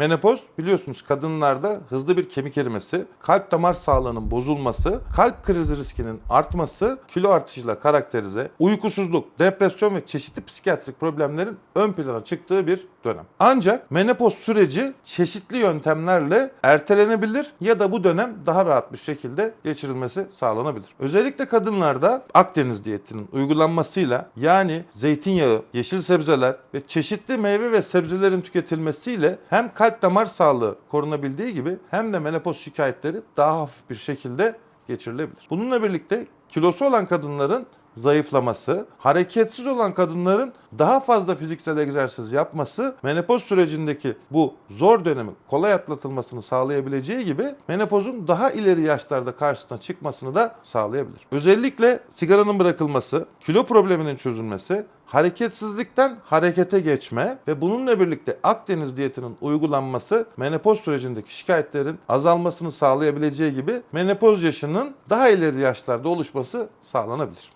Menopoz biliyorsunuz kadınlarda hızlı bir kemik erimesi, kalp damar sağlığının bozulması, kalp krizi riskinin artması, kilo artışıyla karakterize, uykusuzluk, depresyon ve çeşitli psikiyatrik problemlerin ön plana çıktığı bir dönem. Ancak menopoz süreci çeşitli yöntemlerle ertelenebilir ya da bu dönem daha rahat bir şekilde geçirilmesi sağlanabilir. Özellikle kadınlarda Akdeniz diyetinin uygulanmasıyla yani zeytinyağı, yeşil sebzeler ve çeşitli meyve ve sebzelerin tüketilmesiyle hem kalp damar sağlığı korunabildiği gibi hem de menopoz şikayetleri daha hafif bir şekilde geçirilebilir. Bununla birlikte kilosu olan kadınların zayıflaması, hareketsiz olan kadınların daha fazla fiziksel egzersiz yapması menopoz sürecindeki bu zor dönemi kolay atlatılmasını sağlayabileceği gibi menopozun daha ileri yaşlarda karşısına çıkmasını da sağlayabilir. Özellikle sigaranın bırakılması, kilo probleminin çözülmesi, hareketsizlikten harekete geçme ve bununla birlikte Akdeniz diyetinin uygulanması menopoz sürecindeki şikayetlerin azalmasını sağlayabileceği gibi menopoz yaşının daha ileri yaşlarda oluşması sağlanabilir.